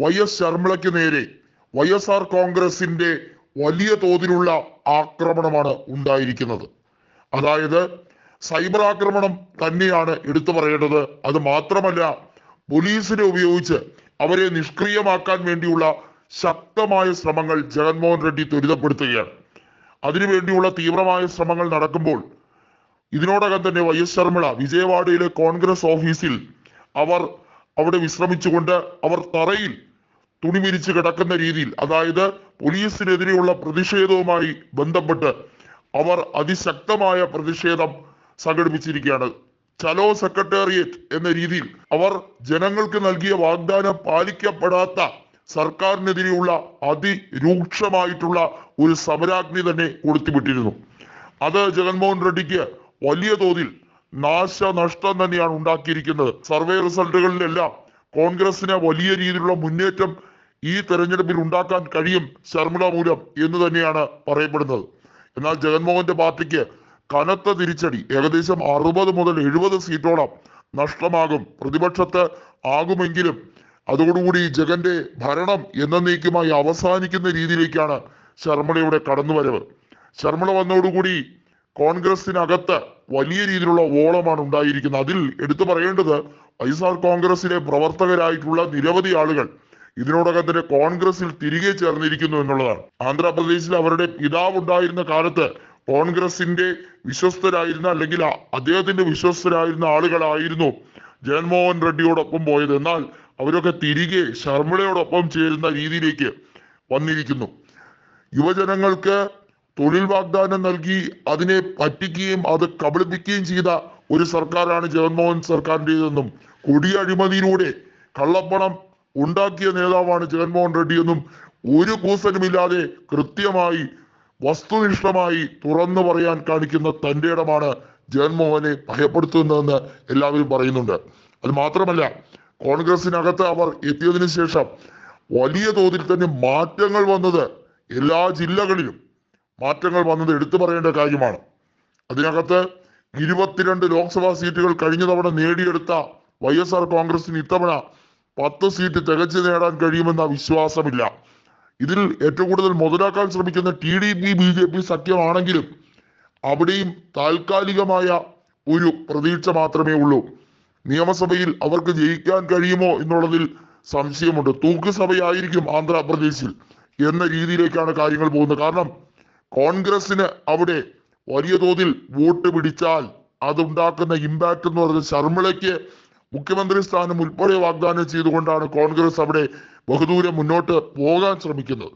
Y S ശർമ്മിളയ്ക്ക് നേരെ Y S R കോൺഗ്രസിന്റെ വലിയ തോതിലുള്ള ആക്രമണമാണ് ഉണ്ടായിരിക്കുന്നത്. അതായത് സൈബർ ആക്രമണം തന്നെയാണ് എടുത്തു പറയേണ്ടത്. അത് മാത്രമല്ല പോലീസിനെ ഉപയോഗിച്ച് അവരെ നിഷ്ക്രിയമാക്കാൻ വേണ്ടിയുള്ള ശക്തമായ ശ്രമങ്ങൾ ജഗൻമോഹൻ റെഡ്ഡി ത്വരിതപ്പെടുത്തുകയാണ്. അതിനുവേണ്ടിയുള്ള തീവ്രമായ ശ്രമങ്ങൾ നടക്കുമ്പോൾ ഇതിനോടകം തന്നെ വൈ എസ് ശർമ്മിള വിജയവാഡയിലെ കോൺഗ്രസ് ഓഫീസിൽ അവർ അവിടെ വിശ്രമിച്ചുകൊണ്ട് അവർ തറയിൽ തുണി വിരിച്ച് കിടക്കുന്ന രീതിയിൽ അതായത് പോലീസിനെതിരെയുള്ള പ്രതിഷേധവുമായി ബന്ധപ്പെട്ട് അവർ അതിശക്തമായ പ്രതിഷേധം സംഘടിപ്പിച്ചിരിക്കുകയാണ്. ചലോ സെക്രട്ടേറിയറ്റ് എന്ന രീതിയിൽ അവർ ജനങ്ങൾക്ക് നൽകിയ വാഗ്ദാനം പാലിക്കപ്പെടാത്ത സർക്കാരിനെതിരെയുള്ള അതിരൂക്ഷമായിട്ടുള്ള ഒരു സമരാഗ്നി തന്നെ കൊളുത്തിവിട്ടിരുന്നു അത് ജഗൻമോഹൻ റെഡ്ഡിക്ക് വലിയ തോതിൽ നാശനഷ്ടം തന്നെയാണ് ഉണ്ടാക്കിയിരിക്കുന്നത്. സർവേ റിസൾട്ടുകളിലെല്ലാം കോൺഗ്രസിന് വലിയ രീതിയിലുള്ള മുന്നേറ്റം ഈ തെരഞ്ഞെടുപ്പിൽ ഉണ്ടാക്കാൻ കഴിയും ശർമിള മൂലം എന്ന് തന്നെയാണ് പറയപ്പെടുന്നത്. എന്നാൽ ജഗൻമോഹന്റെ പാർട്ടിക്ക് കനത്ത തിരിച്ചടി ഏകദേശം അറുപത് മുതൽ എഴുപത് സീറ്റോളം നഷ്ടമാകും പ്രതിപക്ഷത്ത് ആകുമെങ്കിലും അതോടുകൂടി ജഗന്റെ ഭരണം എന്നേക്കുമായി അവസാനിക്കുന്ന രീതിയിലേക്കാണ് ശർമിളയുടെ കടന്നുവരവ്. ശർമിള വന്നതോടുകൂടി കോൺഗ്രസിനകത്ത് വലിയ രീതിയിലുള്ള ഓളമാണ് ഉണ്ടായിരിക്കുന്നത്. അതിൽ എടുത്തു പറയേണ്ടത് വൈഎസ്ആർ കോൺഗ്രസിലെ പ്രവർത്തകരായിട്ടുള്ള നിരവധി ആളുകൾ ഇതിനോടകം തന്നെ കോൺഗ്രസിൽ തിരികെ ചേർന്നിരിക്കുന്നു എന്നുള്ളതാണ്. ആന്ധ്രാപ്രദേശിൽ അവരുടെ പിതാവ് ഉണ്ടായിരുന്ന കാലത്ത് കോൺഗ്രസിന്റെ വിശ്വസ്തരായിരുന്ന അല്ലെങ്കിൽ അദ്ദേഹത്തിന്റെ വിശ്വസ്തരായിരുന്ന ആളുകളായിരുന്നു ജഗൻമോഹൻ റെഡ്ഡിയോടൊപ്പം പോയത്. എന്നാൽ അവരൊക്കെ തിരികെ ശർമ്മിളയോടൊപ്പം ചേരുന്ന രീതിയിലേക്ക് വന്നിരിക്കുന്നു. യുവജനങ്ങൾക്ക് തൊഴിൽ വാഗ്ദാനം നൽകി അതിനെ പറ്റിക്കുകയും അത് കബളിപ്പിക്കുകയും ചെയ്ത ഒരു സർക്കാരാണ് ജഗൻമോഹൻ സർക്കാരിന്റെതെന്നും കൊടിയ അഴിമതിയിലൂടെ കള്ളപ്പണം ഉണ്ടാക്കിയ നേതാവാണ് ജഗൻമോഹൻ റെഡ്ഡി എന്നും ഒരു കൂസലുമില്ലാതെ കൃത്യമായി വസ്തുനിഷ്ഠമായി തുറന്നു പറയാൻ കാണിക്കുന്ന തന്റെ ഇടമാണ് ജഗൻമോഹനെ ഭയപ്പെടുത്തുന്നതെന്ന് എല്ലാവരും പറയുന്നുണ്ട്. അത് മാത്രമല്ല കോൺഗ്രസിനകത്ത് അവർ എത്തിയതിനു ശേഷം വലിയ തോതിൽ തന്നെ മാറ്റങ്ങൾ വന്നത് എല്ലാ ജില്ലകളിലും മാറ്റങ്ങൾ വന്നത് എടുത്തു പറയേണ്ട കാര്യമാണ്. അതിനകത്ത് ഇരുപത്തിരണ്ട് ലോക്സഭാ സീറ്റുകൾ കഴിഞ്ഞ തവണ നേടിയെടുത്ത വൈ എസ് ആർ കോൺഗ്രസിന് ഇത്തവണ പത്ത് സീറ്റ് തികച്ചു നേടാൻ കഴിയുമെന്ന വിശ്വാസമില്ല. ഇതിൽ ഏറ്റവും കൂടുതൽ മുതലാക്കാൻ ശ്രമിക്കുന്ന T D P B J P സഖ്യമാണെങ്കിലും അവിടെയും താൽക്കാലികമായ ഒരു പ്രതീക്ഷ മാത്രമേ ഉള്ളൂ. നിയമസഭയിൽ അവർക്ക് ജയിക്കാൻ കഴിയുമോ എന്നുള്ളതിൽ സംശയമുണ്ട്. തൂക്കുസഭയായിരിക്കും ആന്ധ്രാപ്രദേശിൽ എന്ന രീതിയിലേക്കാണ് കാര്യങ്ങൾ പോകുന്നത്. കാരണം കോൺഗ്രസിന് അവിടെ വലിയ തോതിൽ വോട്ട് പിടിച്ചാൽ അതുണ്ടാക്കുന്ന ഇമ്പാക്ട് എന്ന് പറഞ്ഞ ശർമിളയ്ക്ക് മുഖ്യമന്ത്രി സ്ഥാനം ഉൾപ്പെടെ വാഗ്ദാനം ചെയ്തുകൊണ്ടാണ് കോൺഗ്രസ് അവിടെ ബഹുദൂരം മുന്നോട്ട് പോകാൻ ശ്രമിക്കുന്നത്.